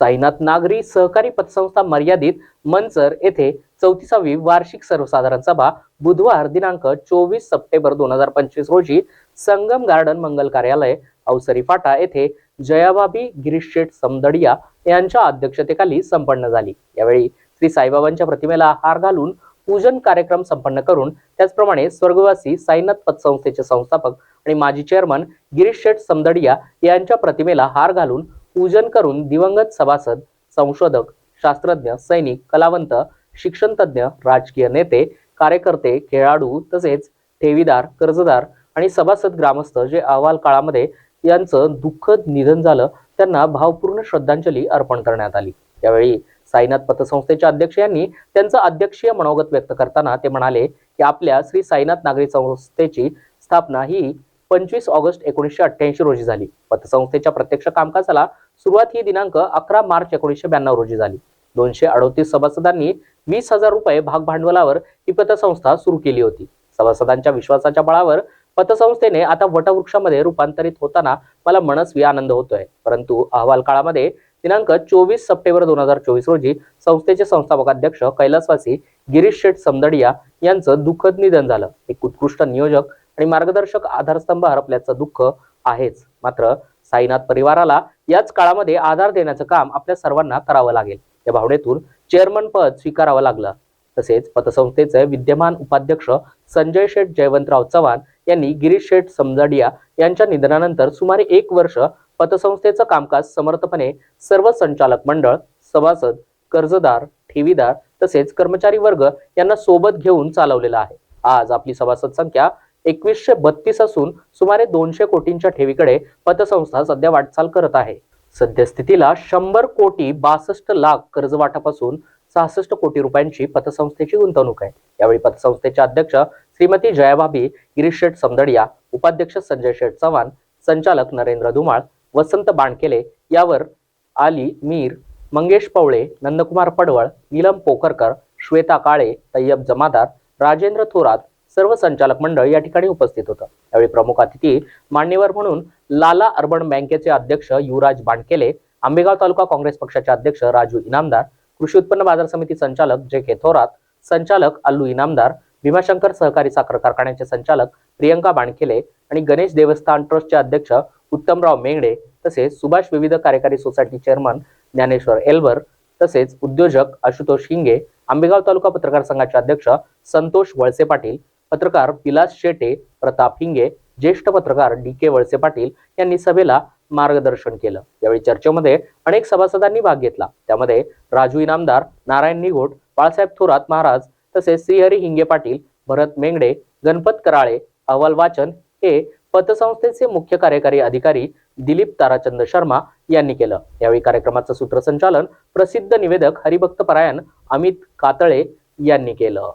साईनाथ नागरी सहकारी पतसंस्था मर्यादित मंचर येथे चौतीसावी वार्षिक सर्वसाधारण सभा बुधवार दिनांक चोवीस सप्टेंबर दोन हजार पंचवीस रोजी संगम गार्डन मंगल कार्यालय अवसरी फाटा येथे जयाबाबी गिरीश शेठ समदडिया यांच्या अध्यक्षतेखाली संपन्न झाली. यावेळी श्री साईबाबांच्या प्रतिमेला हार घालून पूजन कार्यक्रम संपन्न करून त्याचप्रमाणे स्वर्गवासी साईनाथ पतसंस्थेचे संस्थापक आणि माजी चेअरमन गिरीश शेठ समदडिया यांच्या प्रतिमेला हार घालून पूजन करून दिवंगत सभासद संशोधक शास्त्रज्ञ सैनिक कलावंत शिक्षणतज्ञ राजकीय नेते कार्यकर्ते खेळाडू तसेच ठेवीदार कर्जदार आणि सभासद ग्रामस्थ जे अहवाल काळामध्ये यांचं दुःखद निधन झालं त्यांना भावपूर्ण श्रद्धांजली अर्पण करण्यात आली. यावेळी साईनाथ पतसंस्थेचे अध्यक्ष यांनी त्यांचं अध्यक्षीय मनोगत व्यक्त करताना ते म्हणाले की आपल्या श्री साईनाथ नागरी संस्थेची स्थापना ही पंचवीस ऑगस्ट एकोणीसशे अठ्ठ्याऐंशी रोजी झाली. पतसंस्थेच्या प्रत्यक्ष कामकाजाला सुरुवात ही दिनांक अकरा मार्च एकोणीसशे ब्याण्णव रोजी झाली. दोनशे अडोतीस सभासदांनी वीस हजार रुपये भाग भांडवलावर ही पतसंस्था सुरू केली होती. सभासदांच्या विश्वासाच्या बळावर पतसंस्थेने आता वटवृक्षामध्ये रूपांतरित होताना मला मनस्वी आनंद होतोय. परंतु अहवाल काळामध्ये दिनांक चोवीस सप्टेंबर दोन हजार चोवीस रोजी संस्थेचे संस्थापक अध्यक्ष कैलासवासी गिरीश शेठ समदडिया यांचं दुःखद निधन झालं. एक उत्कृष्ट नियोजक आणि मार्गदर्शक आधारस्तंभ हरपल्याचं दुःख आहेच. मात्र साईनाथ परिवाराला याच काळामध्ये आधार देण्याचं काम आपल्या सर्वांना करावं लागेल. या भावनेतून चेअरमन पद स्वीकारावं लागलं. तसेच पतसंस्थेचे विद्यमान उपाध्यक्ष संजय शेठ जयवंतराव चव्हाण यांनी गिरीश शेठ समजाडिया यांच्या निधनानंतर सुमारे एक वर्ष पतसंस्थेचं कामकाज समर्थपणे सर्व संचालक मंडळ सभासद कर्जदार ठेवीदार तसेच कर्मचारी वर्ग यांना सोबत घेऊन चालवलेला आहे. आज आपली सभासद संख्या एकवीसशे बत्तीस असून सुमारे दोनशे कोटींच्या ठेवीकडे पतसंस्था सध्या वाटचाल करत आहे. सद्यस्थितीला शंभर कोटी बासष्ट लाख कर्जवाटापासून सहासष्ट कोटी रुपयांची पतसंस्थेची गुंतवणूक आहे. यावेळी पतसंस्थेचे अध्यक्ष श्रीमती जयाभाभी गिरीश शेठ समदडिया उपाध्यक्ष संजय शेठ चव्हाण संचालक नरेंद्र धुमाळ वसंत बाणकेले यावर आली मीर मंगेश पवळे नंदकुमार पडवळ नीलम पोखरकर श्वेता काळे तय्यब जमादार राजेंद्र थोरात सर्व संचालक मंडळ या ठिकाणी उपस्थित होतं. यावेळी प्रमुख अतिथी मान्यवर म्हणून लाला अर्बन बँकेचे अध्यक्ष युवराज बाणकेले आंबेगाव तालुका काँग्रेस पक्षाचे अध्यक्ष राजू इनामदार कृषी उत्पन्न बाजार समिती संचालक जे के थोरात संचालक अल्लू इनामदार भीमाशंकर सहकारी साखर कारखान्याचे संचालक प्रियंका बाणकेले आणि गणेश देवस्थान ट्रस्टचे अध्यक्ष उत्तमराव मेंगडे तसेच सुभाष विविध कार्यकारी सोसायटी चेअरमन ज्ञानेश्वर एल्वर तसेच उद्योजक आशुतोष हिंगे आंबेगाव तालुका पत्रकार संघाचे अध्यक्ष संतोष वळसे पाटील पत्रकार विलास शेटे प्रताप हिंगे ज्येष्ठ पत्रकार डी के वळसे पाटील यांनी सभेला मार्गदर्शन केलं. यावेळी चर्चेमध्ये अनेक सभासदांनी भाग घेतला. त्यामध्ये राजू इनामदार नारायण निघोट बाळासाहेब थोरात महाराज तसेच श्रीहरी हिंगे पाटील भरत मेंगडे गणपत कराळे अहवाल वाचन हे पतसंस्थेचे मुख्य कार्यकारी अधिकारी दिलीप ताराचंद शर्मा यांनी केलं. यावेळी कार्यक्रमाचं सूत्रसंचालन प्रसिद्ध निवेदक हरिभक्त परायण अमित कातळे यांनी केलं.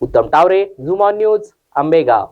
उत्तम टावरे झुमा न्यूज आंबेगाव.